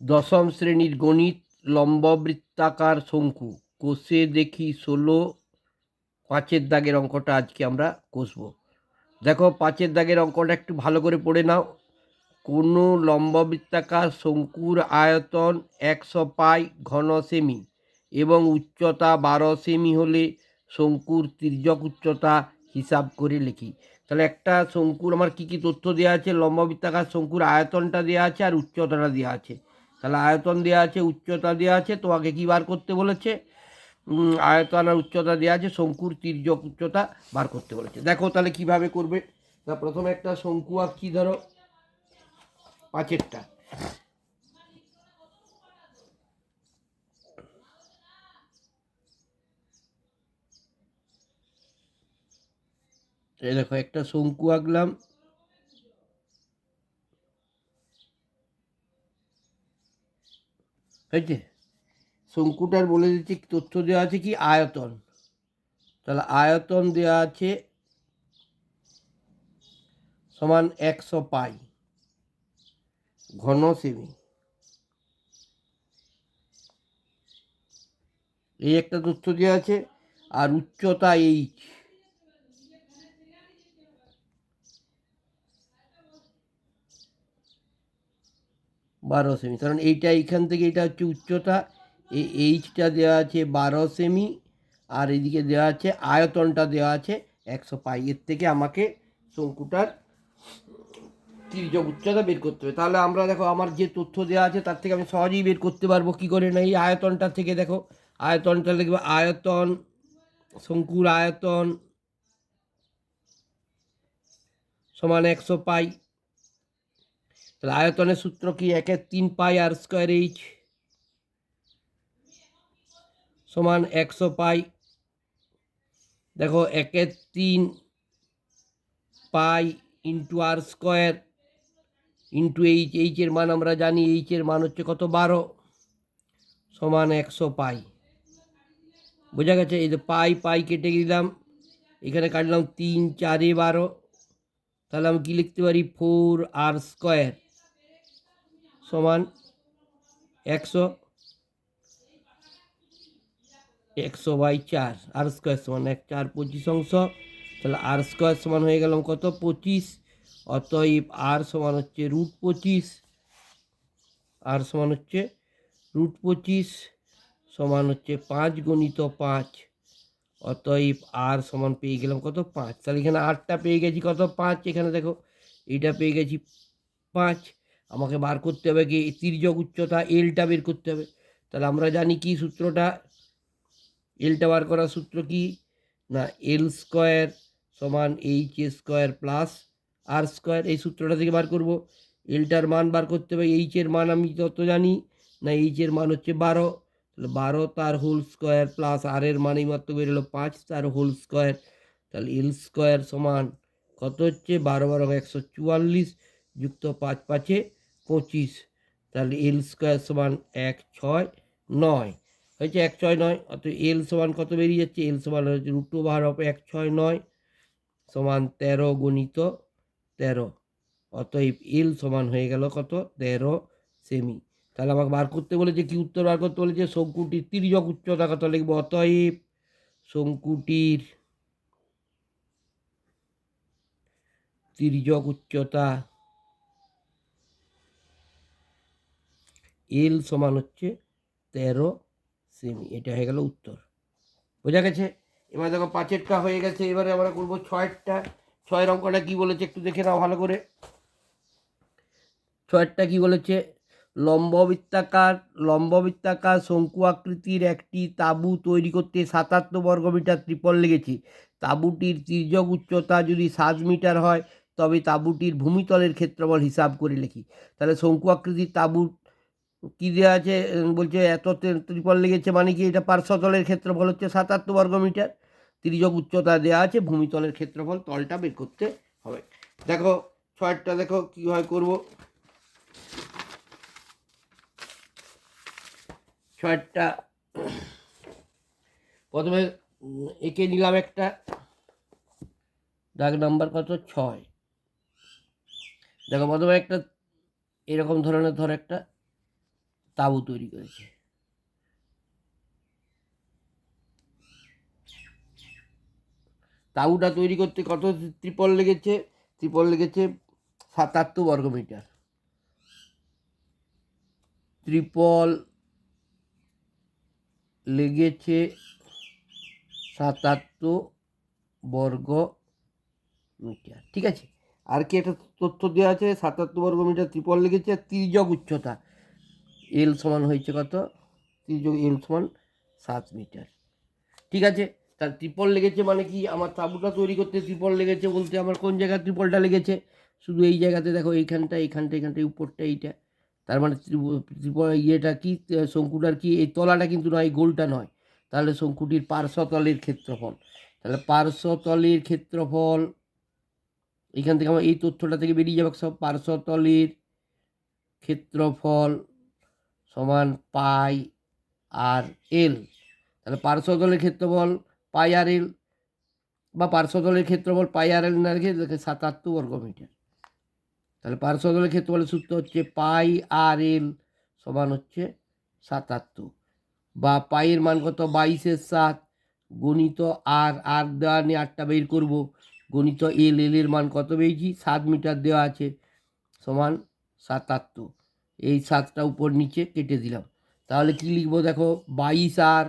দশম শ্রেণির গণিত লম্ববৃত্তাকার শঙ্কু। কোষে দেখি ষোলো পাঁচের দাগের অঙ্কটা আজকে আমরা কষবো। দেখো পাঁচের দাগের অঙ্কটা একটু ভালো করে পড়ে নাও। কোনো লম্ববৃত্তাকার শঙ্কুর আয়তন একশো পাই ঘন সেমি এবং উচ্চতা বারো সেমি হলে শঙ্কুর তির্যক উচ্চতা হিসাব করে লিখি। তাহলে একটা শঙ্কুর, আমার কী কী তথ্য দেওয়া আছে? লম্ববৃত্তাকার শঙ্কুর আয়তনটা দেওয়া আছে আর উচ্চতাটা দেওয়া আছে। তাহলে আয়তন দেওয়া আছে, উচ্চতা দেওয়া আছে, তোমাকে কী বার করতে বলেছে? আয়তন আর উচ্চতা দেওয়া আছে, শঙ্কুর তির্যক উচ্চতা বার করতে বলেছে। দেখো তাহলে কীভাবে করবে? তা প্রথমে একটা শঙ্কু আঁকছি ধরো? পাঁচেরটা। এই দেখো একটা শঙ্কু আঁকলাম। হয়েছে? শঙ্কুটার বলে দিচ্ছি, তথ্য দেওয়া আছে কি? আয়তন। তাহলে আয়তন দেওয়া আছে সমান একশো পাই ঘন সেমি এই একটা তথ্য দেওয়া আছে, আর উচ্চতা এইচ বারো সেমি। কারণ এইটা এইখান থেকে এটা হচ্ছে উচ্চতা এই এইচটা দেওয়া আছে বারো সেমি, আর এদিকে দেওয়া আছে আয়তনটা দেওয়া আছে একশো পাই। এর থেকে আমাকে শঙ্কুটার তির্যক উচ্চতা বের করতে হবে। তাহলে আমরা দেখো আমার যে তথ্য দেওয়া আছে তার থেকে আমি সহজেই বের করতে পারব কী করে না? এই আয়তনটা থেকে দেখো, আয়তনটা লিখবে আয়তন, শঙ্কুর আয়তন সমান একশো পাই। তাহলে আয়তনের সূত্র কি একের তিন পাই আর স্কোয়ার এইচ? সমান একশো পাই। দেখো একের তিন pi into R square into H এইচের মান আমরা জানি এইচের মান হচ্ছে কত? বারো সমান একশো পাই। বোঝা গেছে? এই যে পাই পাই কেটে দিলাম। এখানে কাটলাম তিন, চারে বারো। তাহলে আমি কী লিখতে পারি? Four R square. সমান একশো একশো বাই চার, আর স্কোয়ার সমান এক, চার পঁচিশ অংশ। তাহলে আর স্কোয়ার সমান হয়ে গেলাম কত? পঁচিশ। অতএব আর সমান হচ্ছে রুট পঁচিশ। আর সমান হচ্ছে রুট পঁচিশ। সমান হচ্ছে পাঁচ গণিত পাঁচ। অতএব আর সমান পেয়ে গেলাম কত? পাঁচ। তাহলে এখানে আটটা পেয়ে গেছি কত? পাঁচ। এখানে দেখো, এইটা পেয়ে গেছি পাঁচ। আমাকে বার করতে হবে কি তির্যক উচ্চতা এলটা বের করতে হবে। তাহলে আমরা জানি কি সূত্রটা? এলটা বার করার সূত্র কি? না এল স্কোয়ার সমান এইচ এ স্কোয়ার প্লাস আর স্কোয়ার এই সূত্রটা থেকে বার করব। এলটার মান বার করতে হবে এইচের মান আমি যত জানি, না এইচের মান হচ্ছে বারো। তাহলে বারো তার হোল স্কোয়ার প্লাস আর এর মান এই মাত্র বেরোলো পাঁচ তার হোল স্কোয়ার তাহলে এল স্কোয়ার সমান কত হচ্ছে? বারো বারো একশো চুয়াল্লিশ যুক্ত পাঁচ পাঁচে পঁচিশ, তাহলে এল স্কোয়ার সমান এক ছয় নয়। হয়েছে এক ছয় নয় অত এল সমান কত বেরিয়ে যাচ্ছে? এল সমান হচ্ছে রুট ওভার অফ এক ছয় নয় সমান তেরো গণিত তেরো। অতএব এল সমান হয়ে গেল কত? তেরো সেমি তাহলে আমাকে বার করতে বলেছে, কি উত্তর বার করতে বলেছে? শঙ্কুটির তির্যক উচ্চতা কত লিখব? অতএব শঙ্কুটির তির্যক উচ্চতা এল সমান হচ্ছে তেরো সেমি। এটা হয়ে গেল উত্তর। বোঝা গেছে? এবার দেখো পাঁচেরটা হয়ে গেছে। এবারে আমরা করব ছয়েরটা। ছয়ের অঙ্কটা কী বলেছে একটু দেখে নাও ভালো করে। ছয়েরটা কী বলেছে? লম্ববৃত্তাকার লম্ববৃত্তাকার শঙ্কু আকৃতির একটি তাঁবু তৈরি করতে সাতাত্তর বর্গমিটার ত্রিপল লেগেছে। তাঁবুটির তির্যক উচ্চতা যদি সাত মিটার হয়, তবে তাঁবুটির ভূমিতলের ক্ষেত্রফল হিসাব করে লিখি। তাহলে শঙ্কু আকৃতির তাঁবু কী দেওয়া আছে বলছে এত ত্রিপল লেগেছে মানে কি এটা পার্শ্বতলের ক্ষেত্রফল হচ্ছে সাতাত্তর বর্গমিটার তির্যক উচ্চতা দেওয়া আছে, ভূমিতলের ক্ষেত্রফল তলটা বের করতে হবে। দেখো, ছয়টা দেখো কীভাবে করব। ছয়টা, প্রথমে এঁকে নিলাম একটা। দাগ নাম্বার কত? ছয়। দেখো, প্রথমে একটা, এরকম ধরনের ধর একটা। তাঁবু তৈরি করেছে। তাঁবুটা তৈরি করতে কত ত্রিপল লেগেছে? ত্রিপল লেগেছে সাতাত্তর বর্গমিটার ত্রিপল লেগেছে সাতাত্তর বর্গ মিটার। ঠিক আছে? আর কি একটা তথ্য দেওয়া আছে? সাতাত্তর বর্গ মিটার ত্রিপল লেগেছে, তির্যক উচ্চতা। এল সমান হয়েছে কত? তির্যক এল সমান সাত মিটার। ঠিক আছে? তার ত্রিপল লেগেছে মানে কি? আমার তাঁবুটা তৈরি করতে ত্রিপল লেগেছে বলতে আমার কোন জায়গায় ত্রিপলটা লেগেছে? শুধু এই জায়গাতে দেখো, এইখানটা এইখানটা এইখানটা, এই উপরটা, এইটা। তার মানে ত্রিপ- ত্রিপল ইয়েটা কি? শঙ্কুটার কি? এই তলাটা কিন্তু নয় গোলটা নয়। তাহলে শঙ্কুটির পার্শ্বতলের ক্ষেত্রফল। তাহলে পার্শ্বতলের ক্ষেত্রফল এখান থেকে আমার এই তথ্যটা থেকে বেরিয়ে যাবে সব। পার্শ্বতলের ক্ষেত্রফল সমান পাই আর এল। তাহলে পার্শ্বতলের ক্ষেত্রফল পাই আর এল বা পার্শ্বতলের ক্ষেত্রফল পাই আর এল না রেখে সাতাত্তর বর্গমিটার তাহলে পার্শ্বতলের ক্ষেত্রফলের সূত্র হচ্ছে পাই আর এল সমান হচ্ছে সাতাত্তর। বা পাইয়ের মান কত? বাইশের সাত গণিত আর আর দেওয়া নিয়ে আটটা বের করব। গণিত এল এল এর মান কত পেয়েছি? সাত মিটার দেওয়া আছে সমান সাতাত্তর। এই সাতটা উপর নিচে কেটে দিলাম। তাহলে কি লিখব দেখো? বাইশ আর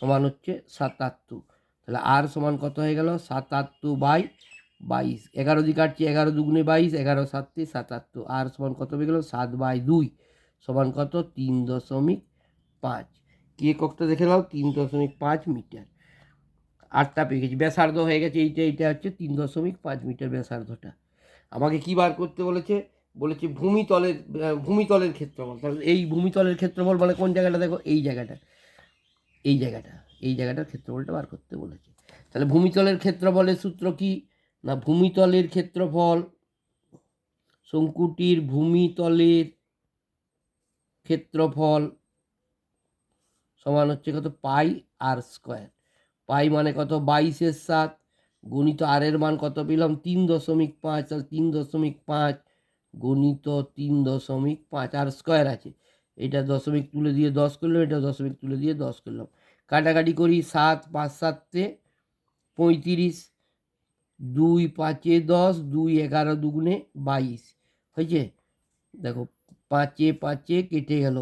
সমান হচ্ছে সাতাত্তর। তাহলে আর সমান কত হয়ে গেল? সাতাত্তর বাই বাইশ। এগারো দিকে কাটছি, এগারো দুগুণে বাইশ, এগারো সাতে সাতাত্তর। আর সমান কত হয়ে গেল? সাত বাই দুই। সমান কত? তিন দশমিক পাঁচ। কি এককটা দেখে নাও? তিন দশমিক পাঁচ মিটার। আটটা পেয়ে গেছি। ব্যাসার্ধ হয়ে গেছে, এইটা এইটা হচ্ছে তিন দশমিক পাঁচ মিটার ব্যাসার্ধটা। আমাকে কি বার করতে বলেছে? বলেছে ভূমিতলের ভূমিতলের ক্ষেত্রফল। তাহলে এই ভূমিতলের ক্ষেত্রফল মানে কোন জায়গাটা? দেখো, এই জায়গাটা। এই জায়গাটা, এই জায়গাটার ক্ষেত্রফলটা বার করতে বলেছে। তাহলে ভূমিতলের ক্ষেত্রফলের সূত্র কি? না, ভূমিতলের ক্ষেত্রফল শঙ্কুটির ভূমিতলের ক্ষেত্রফল সমান হচ্ছে কত? পাই আর স্কোয়ার। পাই মানে কত? বাইশের সাত। গণিত আর এর মান কত? পেলাম তিন দশমিক পাঁচ। তাহলে তিন দশমিক পাঁচ গণিত তিন দশমিক পাঁচ আর স্কোয়ার আছে। এটা দশমিক তুলে দিয়ে দশ করলাম, এটা দশমিক তুলে দিয়ে দশ করলাম। কাটাকাটি করি সাত পাঁচ সাতে পঁয়ত্রিশ, দুই পাঁচে দশ, দুই এগারো দুগুণে বাইশ। হয়েছে? দেখো, পাঁচে পাঁচে কেটে গেল।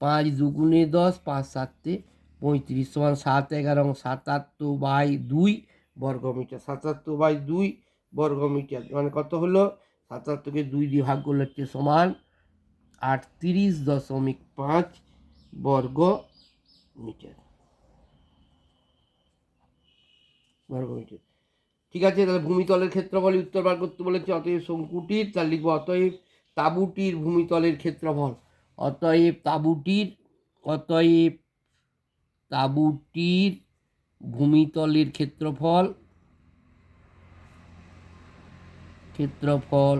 পাঁচ দুগুণে দশ, পাঁচ সাতে পঁয়ত্রিশ সমান সাত এগারো সাতাত্তর বাই দুই বর্গমিটার, সাতাত্তর বাই দুই বর্গমিটার মানে কত হলো? সাতাত্তরকে দুই দিয়ে ভাগ করলে হচ্ছে সমান আটত্রিশ দশমিক পাঁচ বর্গ মিটার। বর্গ মিটার। ঠিক আছে, তাহলে ভূমিতলের ক্ষেত্রফল উত্তর বার করতে বলেছে, অতএব শঙ্কুটির তার লিখব অতএব তাঁবুটির ভূমিতলের ক্ষেত্রফল। অতএব তাঁবুটির অতএব তাঁবুটির ভূমিতলের ক্ষেত্রফল ক্ষেত্রফল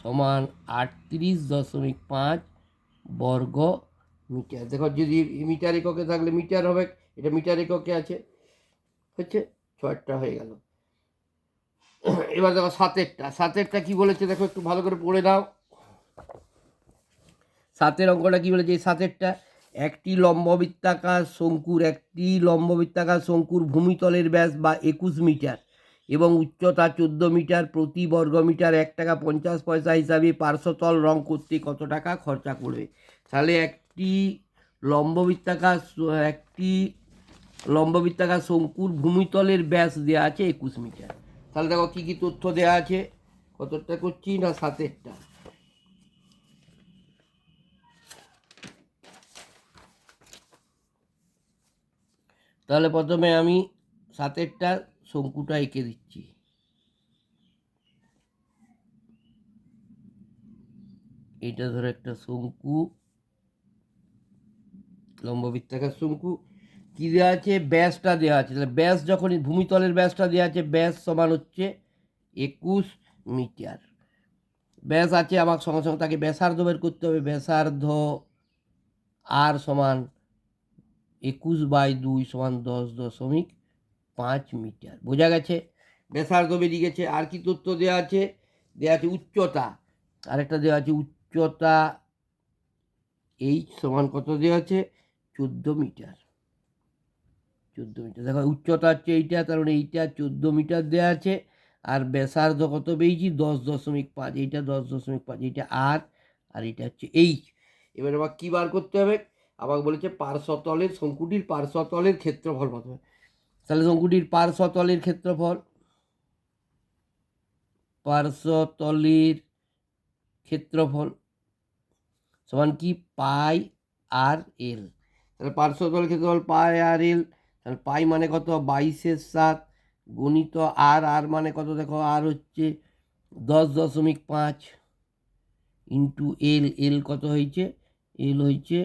সমান আটত্রিশ দশমিক পাঁচ বর্গ মিটার। দেখো, যদি মিটার এককে থাকলে মিটার হবে, এটা মিটার এককে আছে, হচ্ছে ছয়টা হয়ে গেল। এবার দেখো সাতেরটা। সাতেরটা কি বলেছে? দেখো, একটু ভালো করে পড়ে দাও সাতের অঙ্কটা কি বলেছে? এই সাতেরটা, একটি লম্ববৃত্তাকার শঙ্কুর, একটি লম্ববৃত্তাকার শঙ্কুর ভূমিতলের ব্যাস বা একুশ মিটার। এবং উচ্চতা চোদ্দ মিটার প্রতি বর্গ মিটার এক টাকা পঞ্চাশ পয়সা হিসাবে পার্শ্বতল রং করতে কত টাকা খরচা পড়বে? তাহলে একটি লম্ববৃত্তাকার একটি লম্ববৃত্তাকার শঙ্কুর ভূমিতলের ব্যাস দেওয়া আছে একুশ মিটার। তাহলে দেখো কী কী তথ্য দেওয়া আছে? কতটা করছি না সাতেরটা? তাহলে প্রথমে আমি সাতেরটা শঙ্কুটা এঁকে দিচ্ছি। এটা ধরো একটা শঙ্কু লম্ববৃত্তাকার শঙ্কু। কি দেওয়া আছে? ব্যাসটা দেওয়া আছে। তাহলে ব্যাস যখন ভূমিতলের ব্যাসটা দেওয়া আছে, ব্যাস সমান হচ্ছে একুশ মিটার। ব্যাস আছে আমার সঙ্গে সঙ্গে তাকে ব্যাসার্ধ বের করতে হবে। ব্যাসার্ধ আর সমান একুশ বাই দুই সমান দশ দশমিক পাঁচ মিটার। বোঝা গেছে? ব্যাসার্ধ বেরিয়ে গেছে। আর কি তথ্য দেওয়া আছে? দেওয়া আছে উচ্চতা। আরেকটা দেওয়া আছে উচ্চতা এইচ সমান কত দেওয়া আছে? চোদ্দ মিটার। চোদ্দ মিটার। দেখো, উচ্চতা হচ্ছে এইটা, তার মানে এইটা চোদ্দ মিটার দেওয়া আছে। আর ব্যাসার্ধ কত পেয়েছি দশ দশমিক পাঁচ। এইটা দশ দশমিক পাঁচ, এইটা আর আর এটা হচ্ছে এইচ এবার আবার কী বার করতে হবে? আমাকে বলেছে পার্শ্বতলের, শঙ্কুটির পার্শ্বতলের ক্ষেত্রফল কত হবে? তাহলে শঙ্কুটির পার্শ্বতলের ক্ষেত্রফল পার্শ্বতলের ক্ষেত্রফল সমান কি? পাই আর এল। তাহলে পার্শ্বতলের ক্ষেত্রফল পাই আর এল, তাহলে পাই মানে কত? বাইশের সাত গণিত আর আর মানে কত? দেখো, আর হচ্ছে দশ দশমিক পাঁচ ইন্টু এল। এল কত হয়েছে? এল হয়েছে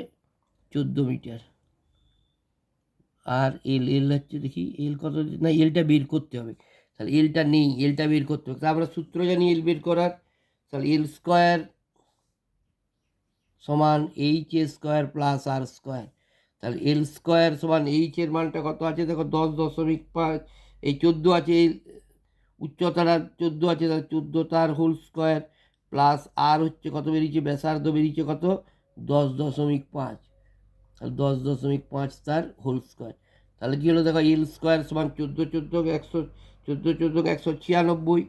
চোদ্দ মিটার। আর এল এল হচ্ছে দেখি, এল কত না, এলটা বের করতে হবে। তাহলে এলটা নেই, এলটা বের করতে হবে। আমরা সূত্র জানি এল বের করার। তাহলে এল স্কোয়ার সমান এইচ এ স্কোয়ার প্লাস আর স্কোয়ার। তাহলে এল স্কোয়ার সমান এইচ এর মানটা কত আছে? দেখো, দশ দশমিক পাঁচ, এই চোদ্দ আছে, এই উচ্চতার চোদ্দ আছে, তাহলে চোদ্দ তার হোল স্কোয়ার প্লাস আর হচ্ছে কত বেরিয়েছে? ব্যাসার্ধ বেরিয়েছে কত? দশ দশমিক পাঁচ। তাহলে দশ দশমিক পাঁচ তার হোল স্কোয়ার। তাহলে কী হলো? দেখো এল স্কোয়ার সমান চোদ্দ চোদ্দ একশো, চোদ্দ চোদ্দ একশো ছিয়ানব্বই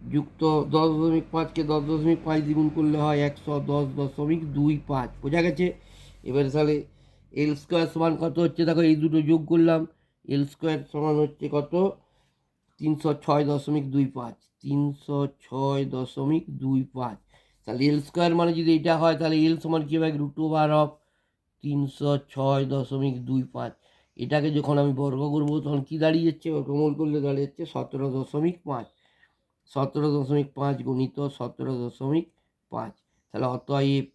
যুক্ত দশ দশমিক পাঁচকে দশ দশমিক পাঁচ দ্বিগুণ করলে হয় একশো দশ দশমিক দুই পাঁচ। বোঝা গেছে? এবারে তাহলে এল স্কোয়ার সমান কত হচ্ছে? দেখো, এই দুটো যোগ করলাম। এল স্কোয়ার সমান হচ্ছে কত? তিনশো ছয় দশমিক দুই পাঁচ। তিনশো ছয় দশমিক দুই পাঁচ। তাহলে এল স্কোয়ার মানে যদি এটা হয়, তাহলে এল সমান কী হবে? রুট ওভার অফ তিনশো ছয় দশমিক দুই পাঁচ। এটাকে যখন আমি বর্গ করব, তখন কী দাঁড়িয়ে যাচ্ছে? বর্গমূল করলে দাঁড়িয়ে যাচ্ছে সতেরো দশমিক পাঁচ। সতেরো দশমিক পাঁচ গুণিত সতেরো দশমিক পাঁচ। তাহলে অতএব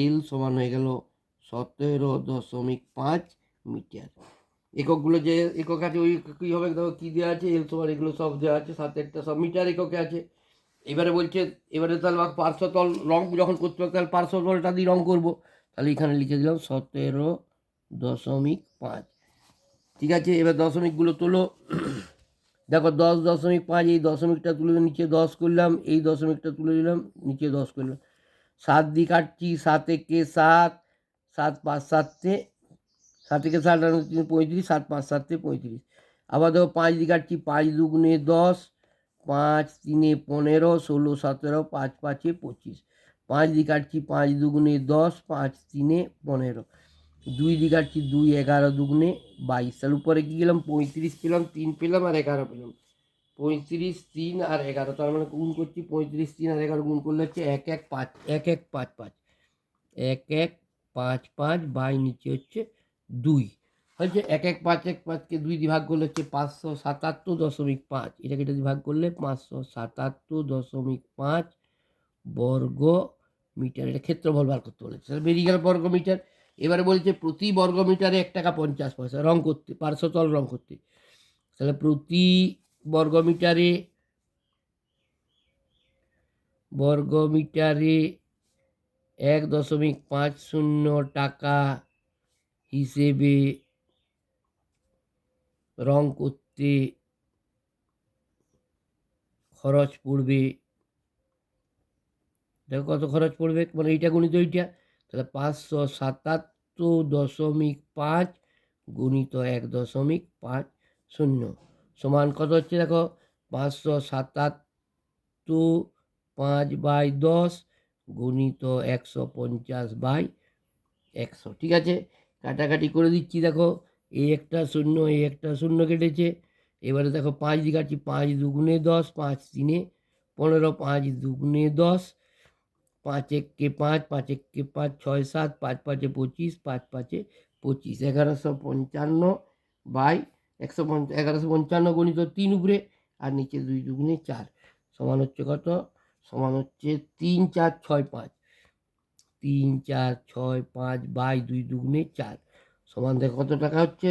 এল সমান হয়ে গেল সতেরো দশমিক পাঁচ মিটার। এককগুলো যে একক আছে, ওই কী হবে? দেখো কী দেওয়া আছে? এল সমান এগুলো সব দেওয়া আছে সাথে একটা সব মিটার এককে আছে। এবারে বলছে, এবারে তাহলে পার্শ্বতল রং যখন করতে হবে, তাহলে পার্শ্বতলটা দিয়ে রং করব। তাহলে এখানে লিখে দিলাম সতেরো দশমিক পাঁচ। ঠিক আছে, এবার দশমিকগুলো তোলো। দেখো দশ দশমিক পাঁচ, এই দশমিকটা তুলে নিচে দশ করলাম, এই দশমিকটা তুলে দিলাম নিচে দশ করলাম। সাত দিয়ে কাটছি, সাত একে সাত সাত পাঁচ সাতে সাত থেকে সাত পঁয়ত্রিশ, সাত পাঁচ সাতে পঁয়ত্রিশ। আবার দেখো পাঁচ দিয়ে কাটছি, পাঁচ দুগুণে দশ, পাঁচ তিনে পনেরো, ষোলো সতেরো, পাঁচ পাঁচে পঁচিশ। পাঁচ দিয়ে কাটছি পাঁচ দুগুণে দশ, পাঁচ তিনে পনেরো। দুই দিয়ে কাটছি দুই, এগারো দুগুণে বাইশ। তার উপরে কী গেলাম পঁয়ত্রিশ পেলাম, তিন পেলাম আর এগারো পেলাম। পঁয়ত্রিশ, তিন আর এগারো, তার মানে গুণ করছি পঁয়ত্রিশ, তিন আর এগারো গুণ করলে হচ্ছে এক এক, পাঁচ, এক এক, পাঁচ পাঁচ। এক এক, পাঁচ পাঁচ, বাই নিচে হচ্ছে দুই। হচ্ছে এক এক, পাঁচ, এক, পাঁচকে দুই দিয়ে ভাগ করলে হচ্ছে পাঁচশো সাতাত্তর দশমিক পাঁচ। এটাকে এটা দিয়ে ভাগ করলে পাঁচশো সাতাত্তর দশমিক পাঁচ বর্গ মিটার, এটা ক্ষেত্রফল বার করতে বলেছে। বেরিয়ে গেল বর্গ মিটার, এবারে বলছে প্রতি বর্গ মিটারে এক টাকা পঞ্চাশ পয়সা, রং করতে পার্শ্বতল রং করতে। তাহলে প্রতি বর্গ মিটারে বর্গ মিটারে এক দশমিক পাঁচ শূন্য টাকা হিসেবে রং করতে খরচ পড়বে দেখো কত খরচ পড়বে? মানে এইটা গণিত এইটা। তাহলে পাঁচশো সাতাত্তর দশমিক পাঁচ গুণিত এক দশমিক পাঁচ শূন্য। সমান কত হচ্ছে দেখো? পাঁচশো সাতাত্তর পাঁচ বাই দশ গুণিত একশো পঞ্চাশ বাই একশো। ঠিক আছে? কাটাকাটি করে দিচ্ছি দেখো। এই একটা শূন্য এই একটা শূন্য কেটেছে। এবারে দেখো পাঁচ দিকে পাঁচ দুগুণে দশ, পাঁচ তিনে পনেরো, পাঁচ দুগুণে দশ। পাঁচ এককে পাঁচ পাঁচ এককে পাঁচ, ছয় সাত, পাঁচ পাঁচে পঁচিশ, পাঁচ পাঁচে পঁচিশ। এগারোশো পঞ্চান্ন বাই একশো পঞ্চ এগারোশো পঞ্চান্ন গণিত তিন উপরে আর নিচে দুই দুগুণে চার। সমান হচ্ছে কত? সমান হচ্ছে তিন চার ছয় পাঁচ। তিন চার ছয় পাঁচ বাই দুই দুগুণে চার। সমান দেখো কত টাকা হচ্ছে?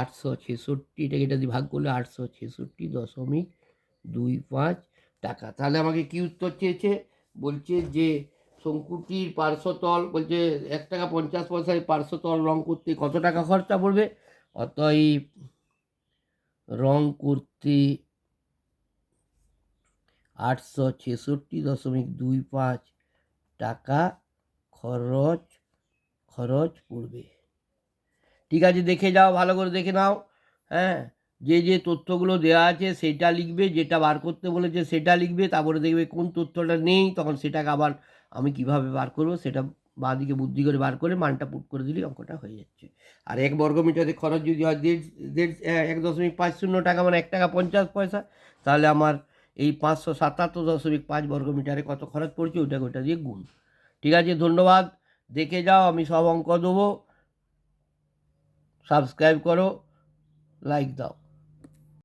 আটশো ছেষট্টি। এটাকে এটা দিয়ে ভাগ করলে আটশো ছেষট্টি দশমিক দুই পাঁচ টাকা। তাহলে আমাকে কি উত্তর চেয়েছে? বলছে যে শঙ্কুটির পার্শ্বতল বলছে এক টাকা পঞ্চাশ পয়সায় পার্শ্বতল রং করতে কত টাকা খরচা পড়বে? অতএব রং করতে আটশো ছেষট্টি দশমিক দুই পাঁচ টাকা খরচ খরচ পড়বে। ঠিক আছে, দেখে যাও, ভালো করে দেখে নাও হ্যাঁ? যে যে তথ্যগুলো দেওয়া আছে সেটা লিখবে, যেটা বার করতে বলেছে সেটা লিখবে, তারপরে দেখবে কোন তথ্যটা নেই, তখন সেটাকে আবার আমি কীভাবে বার করব সেটা বা দিকে বুদ্ধি করে বার করে মানটা পুট করে দিলেই অঙ্কটা হয়ে যাচ্ছে। আর এক বর্গমিটারে খরচ যদি হয় দেড় দেড় এক দশমিক পাঁচ শূন্য টাকা মানে এক টাকা পঞ্চাশ পয়সা, তাহলে আমার এই পাঁচশো সাতাত্তর দশমিক পাঁচ বর্গমিটারে কত খরচ পড়ছে ওইটাকে ওইটা দিয়ে গুণ। ঠিক আছে, ধন্যবাদ। দেখে যাও, আমি সব অঙ্ক দেবো। সাবস্ক্রাইব করো, লাইক দাও।